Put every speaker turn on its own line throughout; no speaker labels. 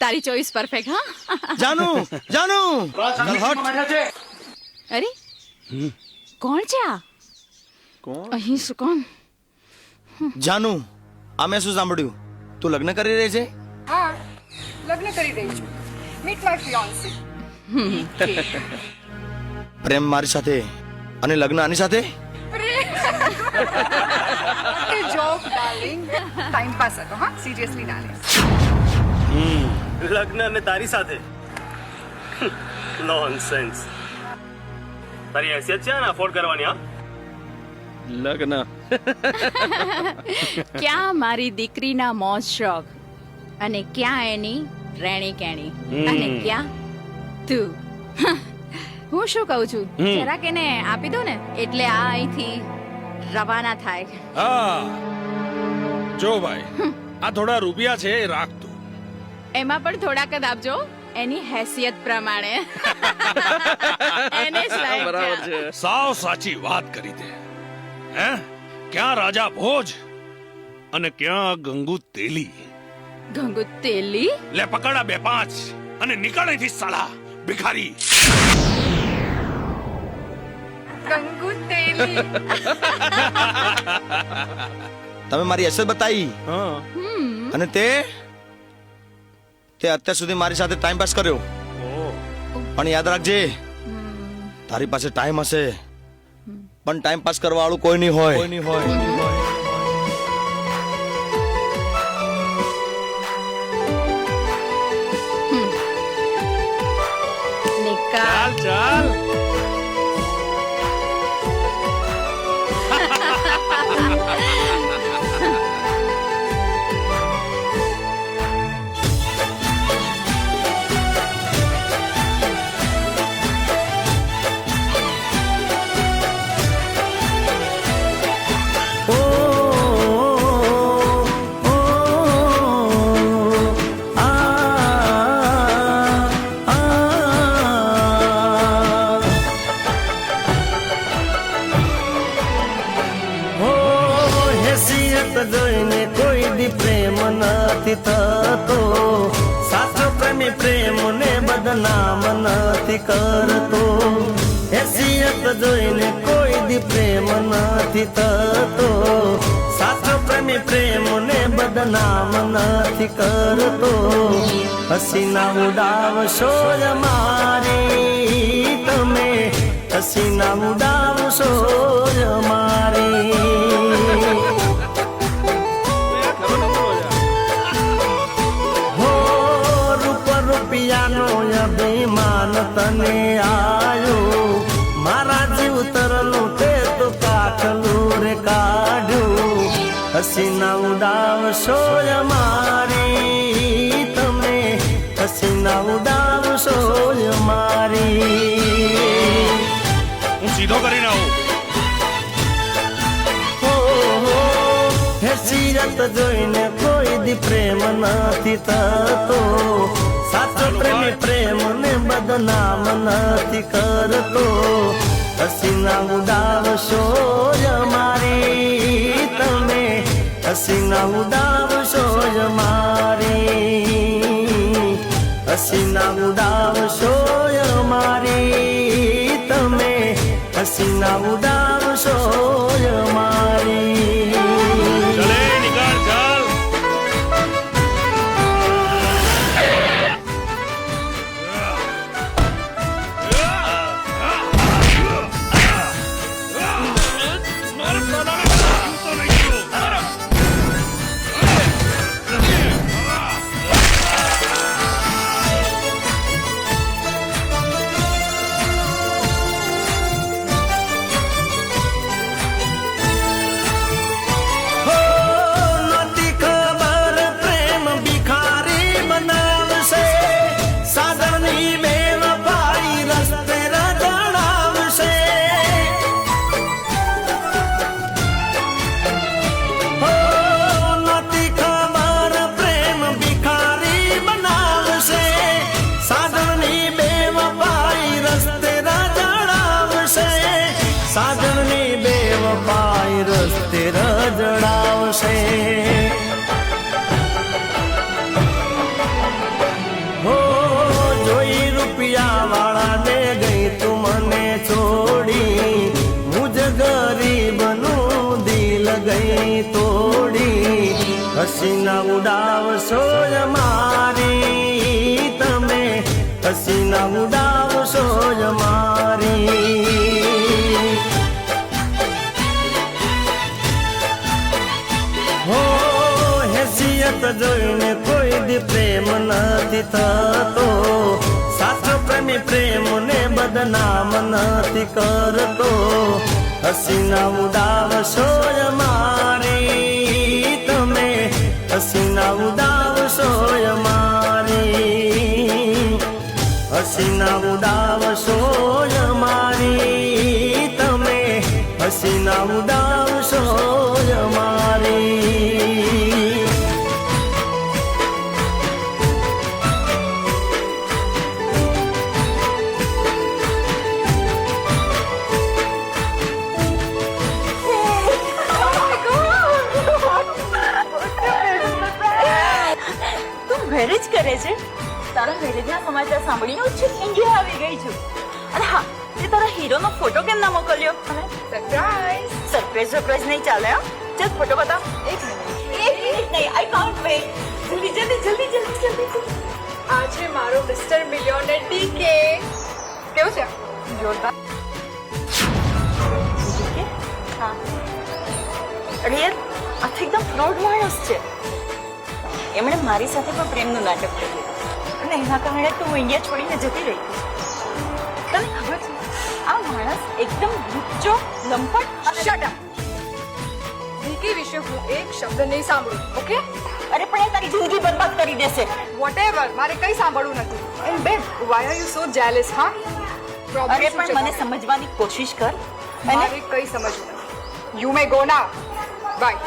તારી choice perfect હા?
જાનુ જાનુ!
અરે કોણ છે આ?
કોણ?
અહીં શું કોણ?
જાનુ આ મેં શું સાંભળ્યું? તું લગ્ન કરી રહી છે?
હા લગ્ન કરી રહી છું. મીટ માય ફિયોન્સી
પ્રેમ મારી સાથે અને લગ્ન આની સાથે?
જોક ડાર્લિંગ ટાઈમ પાસ હતો હા? સિરિયસલી ના લે
લગ્ન અને તારી સાથે? નોનસેન્સ તારી હેસિયત છે ને અફોર્ડ કરવાની હા?
લગ્ન.
ક્યાં મારી દીકરીના મોજ શોખ? અને ક્યાં એની રેણી કેણી અને ક્યાં તું? હું શું કહું છું? જરાક એને આપી દો ને એટલે આ અહીંથી રવાના થાય.
હા. જો ભાઈ આ થોડા રૂપિયા છે એ રાખ તું.
એમાં પણ થોડાક જ આપજો. એની હેસિયત પ્રમાણે. એને છે.
સાવ સાચી વાત કરી દે હે? ક્યાં રાજા ભોજ અને ક્યાં ગંગુ તેલી?
ગંગુ તેલી?
લે પકડા બે પાંચ અને નીકળ અહીંથી સાલા ભિખારી.
ગંગુ તેલી.
તમે મારી અસર બતાવી.
હા.
અને તે તે અત્યાર સુધી મારી સાથે ટાઈમ પાસ કર્યો. પણ યાદ રાખજે તારી પાસે ટાઈમ હશે. પણ ટાઈમ પાસ કરવા વાળું કોઈ નહીં હોય. કોઈ નહીં હોય.
ચાલ.
થતો સાચો પ્રેમી પ્રેમને બદનામ નથી કરતો. હેસિયત જોઈને કોઈ દી પ્રેમ નથી થતો. સાચો પ્રેમી પ્રેમને બદનામ નથી કરતો. હસીના ઉડાવશો જ મારી તમે. હસીના ઉડાવશો જ મારી. તને આયો. મારા જીવ તરલું તે તો કાકલું રે કાઢ્યું. હસીના ઉડાવશો સોય મારી? તમે હસીના ઉડાવશો સોય મારી?
હું સીધો કરીને આવું
ઓહો, જોઈને કોઈ દી પ્રેમ નથી થતો. બદનામ નથી કરતો. હસીના ઉડાવશો જ મારી તમે. હસીના ઉડાવશો જ મારી. હસીના ઉડાવશો જ મારી તમે. હસીના ઉડાવશો હસીના ઉડાવશો મારી તમે. હસીના ઉડાવશો મારી. હો, હેસિયત જોઈને કોઈ દી પ્રેમ નથી થતો. સાચો પ્રેમી પ્રેમને બદનામ નથી કરતો. હસીના ઉડાવશો મારી. હસીના સોય મારી. હસીના ઉડાવશો સોય મારી. તમે હસીના ઉડાવશો
મેરેજ કરે છે. તારા મેરેજના સમાચાર સાંભળીને હું છું ઇન્ડિયા આવી ગઈ છું. અને હા તે તારા હીરોનો ફોટો કેમ ના મોકલ્યો?
સરપ્રાઈઝ
સરપ્રાઈઝ સરપ્રાઈઝ નહીં ચાલે હો. ચલ ફોટો બતાવ. એક મિનિટ એક મિનિટ નહીં આઈ કાન્ટ વેઇટ જલ્દી જલ્દી જલ્દી જલ્દી જલ્દી
આ છે મારો મિસ્ટર મિલિયોનર ડીકે કેવું છે? જોરદાર.
હા. રિયલ આ તો એકદમ ફ્રોડ માણસ છે. એમણે મારી સાથે પણ પ્રેમનું નાટક કર્યું. અને એના કારણે તો હું ઇન્ડિયા છોડીને જતી રહી. તને ખબર છે આ માણસ એકદમ લુચ્ચો લંપટ
શટ અપ વિશે હું એક શબ્દ નહીં સાંભળું ઓકે?
અરે પણ એ તારી જિંદગી બરબાદ કરી દેશે.
વોટેવર મારે કંઈ સાંભળવું નથી. And babe why are you so jealous હા?
અરે પણ મને સમજવાની કોશિશ કર. અને
કંઈ સમજવું you may go now bye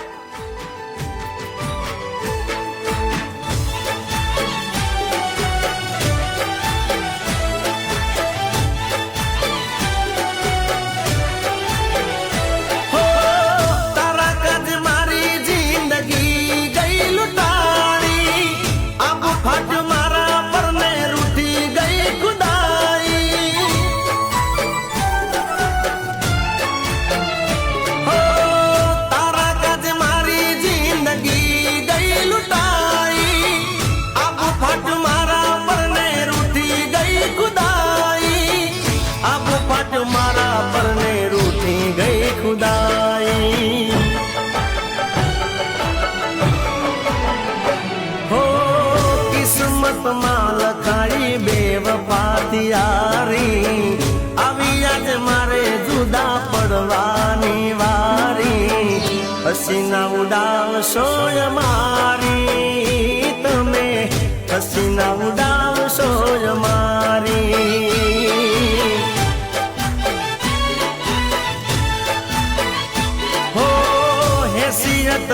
બે વફાતિયારી આવી આજ મારે જુદા પડવાની વારી. હસીના ઉડાવશો મારી, તમે હસીના ઉડાવશો મારી.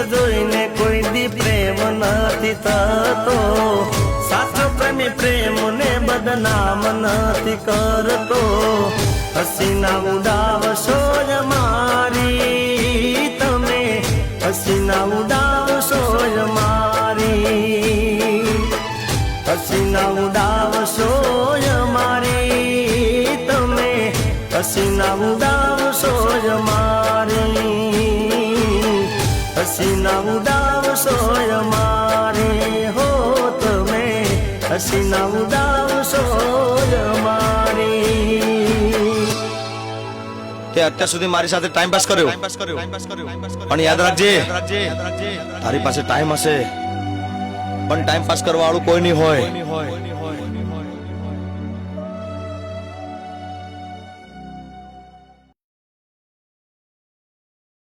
જોઈને કોઈ દી પ્રેમ નથી થતો. બદનામ નથી કરતો. હસીના ઉડાવશો જ મારી. તમે હસીના ઉડાવશો જ મારી. હસીના ઉડાવશો જ મારી. તમે હસીના ઉડાવશો જ મારી. હસીના ઉડાવશો જ હસીના ઉડાવશો
તે અત્યાર સુધી મારી સાથે ટાઈમ પાસ કર્યો? પણ યાદ રાખજે તારી પાસે ટાઈમ હશે. પણ ટાઈમ પાસ કરવા વાળું કોઈ નહીં હોય.